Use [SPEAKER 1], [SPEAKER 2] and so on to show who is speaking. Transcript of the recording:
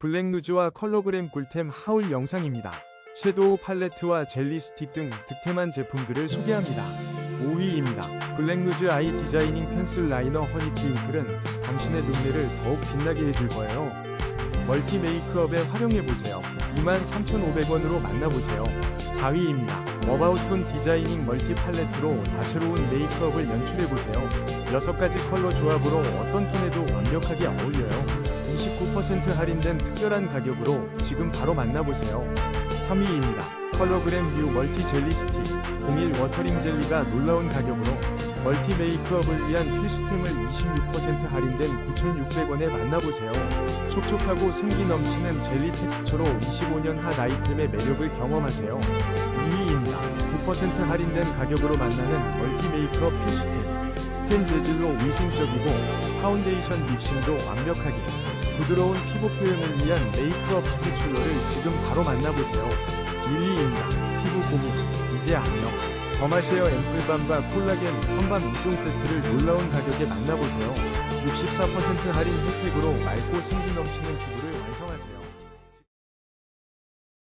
[SPEAKER 1] 블랙누즈와 컬러그램 꿀템 하울 영상입니다. 섀도우 팔레트와 젤리 스틱 등 득템한 제품들을 소개합니다. 5위입니다. 블랙누즈 아이 디자이닝 펜슬 라이너 허니티 잉클은 당신의 눈매를 더욱 빛나게 해줄 거예요. 멀티 메이크업에 활용해보세요. 23,500원으로 만나보세요. 4위입니다. 어바웃톤 디자이닝 멀티 팔레트로 다채로운 메이크업을 연출해보세요. 6가지 컬러 조합으로 어떤 톤에도 완벽하게 어울려요. 29% 할인된 특별한 가격으로 지금 바로 만나보세요. 3위입니다. 컬러그램 뷰 멀티 젤리 스틱 01 워터링 젤리가 놀라운 가격으로 멀티 메이크업을 위한 필수템을 26% 할인된 9,600원에 만나보세요. 촉촉하고 생기 넘치는 젤리 텍스처로 25년 한 아이템의 매력을 경험하세요. 2위입니다. 9% 할인된 가격으로 만나는 멀티 메이크업 필수템. 스텐 재질로 위생적이고 파운데이션 립싱도 완벽하게 부드러운 피부 표현을 위한 메이크업 스패츌러를 지금 바로 만나보세요. 1위입니다. 피부 고민 이제 안녕. 더마쉐어 앰플밤과 콜라겐 선반 5종 세트를 놀라운 가격에 만나보세요. 64% 할인 혜택으로 맑고 생기 넘치는 피부를 완성하세요.